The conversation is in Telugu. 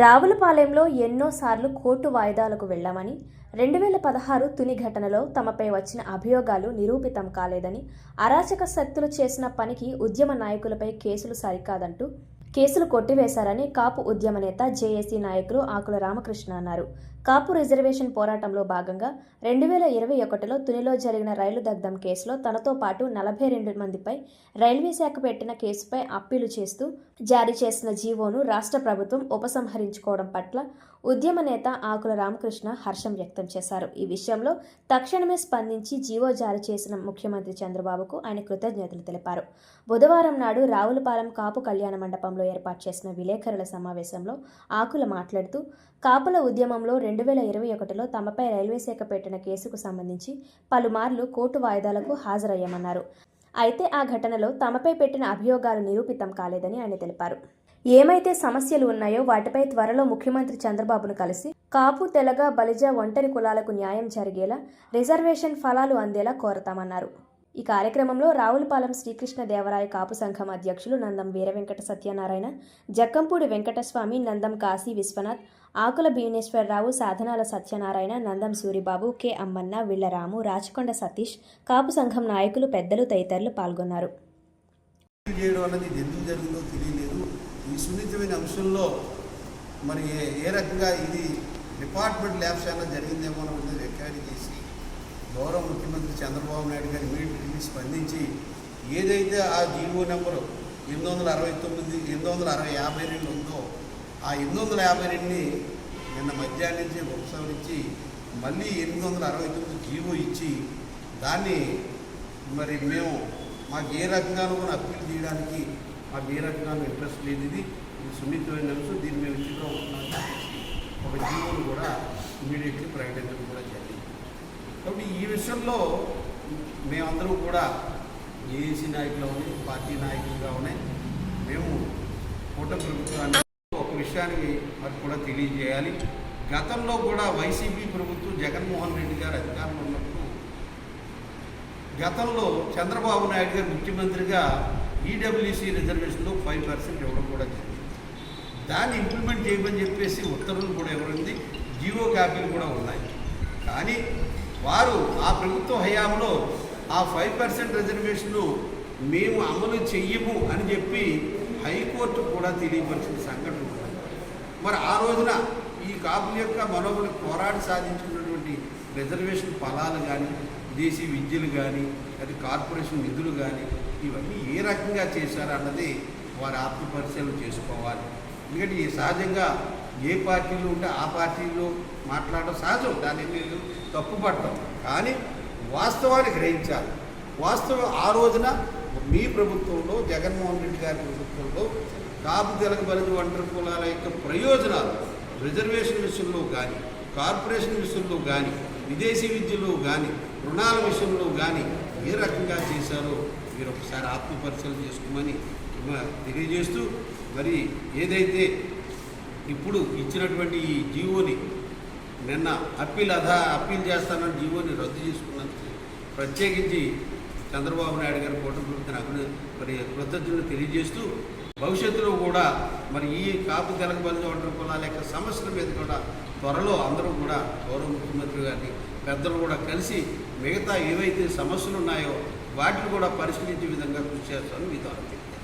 రావులపాలెంలో ఎన్నోసార్లు కోర్టు వాయిదాలకు వెళ్ళామని రెండు వేల పదహారు తుని ఘటనలో తమపై వచ్చిన అభియోగాలు నిరూపితం కాలేదని అరాచక శక్తులు చేసిన పనికి ఉద్యమ నాయకులపై కేసులు సరికాదంటూ కేసులు కొట్టివేశారని కాపు ఉద్యమ నేత జేఏసీ నాయకులు ఆకుల రామకృష్ణ అన్నారు. కాపు రిజర్వేషన్ పోరాటంలో భాగంగా రెండు వేల ఇరవై ఒకటిలో తునిలో జరిగిన రైలు దగ్ధం కేసులో తనతో పాటు నలభై రెండు మందిపై రైల్వే శాఖ పెట్టిన కేసుపై అప్పీలు చేస్తూ జారీ చేసిన జీవోను రాష్ట్ర ప్రభుత్వం ఉపసంహరించుకోవడం పట్ల ఉద్యమ నేత ఆకుల రామకృష్ణ హర్షం వ్యక్తం చేశారు. ఈ విషయంలో తక్షణమే స్పందించి జీవో జారీ చేసిన ముఖ్యమంత్రి చంద్రబాబుకు ఆయన కృతజ్ఞతలు తెలిపారు. బుధవారం నాడు రావులపాలెం కాపు కళ్యాణ మండపంలో ఏర్పాటు చేసిన విలేకరుల సమావేశంలో ఆకుల మాట్లాడుతూ కాపుల ఉద్యమంలో రెండు రెండు వేల ఇరవై ఒకటిలో తమపై రైల్వే శాఖ పెట్టిన కేసుకు సంబంధించి పలుమార్లు కోర్టు వాయిదాలకు హాజరయ్యామన్నారు. అయితే ఆ ఘటనలో తమపై పెట్టిన అభియోగాలు నిరూపితం కాలేదని ఆయన తెలిపారు. ఏమైతే సమస్యలు ఉన్నాయో వాటిపై త్వరలో ముఖ్యమంత్రి చంద్రబాబును కలిసి కాపు తెలగ బలిజ ఒంటరి కులాలకు న్యాయం జరిగేలా రిజర్వేషన్ ఫలాలు అందేలా కోరతామన్నారు. ఈ కార్యక్రమంలో రావులపాలెం శ్రీకృష్ణ దేవరాయ కాపు సంఘం అధ్యక్షులు నందం వీరవెంకట సత్యనారాయణ జక్కంపూడి వెంకటస్వామి నందం కాశీ విశ్వనాథ్ ఆకుల భీమేశ్వరరావు సాధనాల సత్యనారాయణ నందం సూరిబాబు కె అమ్మన్న విళ్ళరాము రాచకొండ సతీష్ కాపు సంఘం నాయకులు పెద్దలు తదితరులు పాల్గొన్నారు. ఈ సున్నితమైన అంశంలో మరి ఏ- రకంగా ఇది డిపార్ట్మెంట్ ల్యాబ్స్ అయినా జరిగిందేమో అన్నది ఎంక్వైరీ చేసి గౌరవ ముఖ్యమంత్రి చంద్రబాబు నాయుడు గారు ఇమీడియట్లీ స్పందించి ఏదైతే ఆ జీవో నెంబరు ఎనిమిది వందల అరవై తొమ్మిది ఎనిమిది వందల అరవై యాభై రెండు ఉందో ఆ ఎనిమిది వందల యాభై రెండుని నిన్న మధ్యాహ్నం నుంచి ఉపసంహరించి మళ్ళీ ఎనిమిది వందల అరవై తొమ్మిది జీవో ఇచ్చి దాన్ని మరి మేము మాకు ఏ రకంగానూ కూడా అప్పీల్ చేయడానికి మాకు ఏ రకంగానూ ఇంట్రెస్ట్ లేదు. ఇది ఇది సున్నితమైన అంశం. దీన్ని మేము విచిత్రం ఒక జీవోను కూడా ఇమీడియట్లీ ప్రకటించడం కూడా జరిగింది. కాబట్టి ఈ విషయంలో మేమందరూ కూడా ఏఏసీ నాయకులు ఉన్నాయి పార్టీ నాయకులుగా ఉన్నాయి మేము కూటమి ప్రభుత్వాన్ని విషయాన్ని మరి కూడా తెలియజేయాలి. గతంలో కూడా వైసీపీ ప్రభుత్వం జగన్మోహన్ రెడ్డి గారు అధికారంలో ఉన్నప్పుడు గతంలో చంద్రబాబు నాయుడు గారు ముఖ్యమంత్రిగా ఈడబ్ల్యూసీ రిజర్వేషన్లో ఫైవ్ పర్సెంట్ ఇవ్వడం కూడా జరిగింది. దాన్ని ఇంప్లిమెంట్ చేయమని చెప్పేసి ఉత్తర్వులు కూడా ఇవ్వనుంది జీవో కాపీలు కూడా ఉన్నాయి. కానీ వారు ఆ ప్రభుత్వ హయాంలో ఆ ఫైవ్ పర్సెంట్ రిజర్వేషన్ను మేము అమలు చెయ్యము అని చెప్పి హైకోర్టు కూడా తెలియపరిచిన సంఘటన. మరి ఆ రోజున ఈ కాపుల యొక్క మనోబలి పోరాడి సాధించినటువంటి రిజర్వేషన్ ఫలాలు కానీ విదేశీ విద్యలు కానీ అది కార్పొరేషన్ నిధులు కానీ ఇవన్నీ ఏ రకంగా చేశారు అన్నది వారి ఆత్మపరిశీలన చేసుకోవాలి. ఎందుకంటే ఈ సహజంగా ఏ పార్టీలో ఉంటే ఆ పార్టీలో మాట్లాడడం సహజం. దాన్ని మీరు తప్పుపడతాం కానీ వాస్తవాన్ని గ్రహించాలి. వాస్తవం ఆ రోజున మీ ప్రభుత్వంలో జగన్మోహన్ రెడ్డి గారి ప్రభుత్వంలో కాపు తెలక బలిజ ఒంటరి కులాల యొక్క ప్రయోజనాలు రిజర్వేషన్ విషయంలో కానీ కార్పొరేషన్ విషయంలో కానీ విదేశీ విద్యలో కానీ రుణాల విషయంలో కానీ ఏ రకంగా చేశారో మీరు ఒకసారి ఆత్మపరిశీలన చేసుకోమని తెలియజేస్తూ మరి ఏదైతే ఇప్పుడు ఇచ్చినటువంటి ఈ జీవోని నిన్న అప్పీల్ అధా అప్పీల్ చేస్తానని జీవోని రద్దు చేసుకున్నందుకు ప్రత్యేకించి చంద్రబాబు నాయుడు గారి కూటమి ప్రభుత్వం అభిన మరి కృతజ్ఞతలు తెలియజేస్తూ భవిష్యత్తులో కూడా మరి ఈ కాపు తెలగ బలిజ ఒంటరి కులాల యొక్క సమస్యల మీద కూడా త్వరలో అందరూ కూడా గౌరవ ముఖ్యమంత్రి గారిని పెద్దలు కూడా కలిసి మిగతా ఏవైతే సమస్యలు ఉన్నాయో వాటిని కూడా పరిశీలించే విధంగా కృషి చేస్తాను మీతో ద్వారా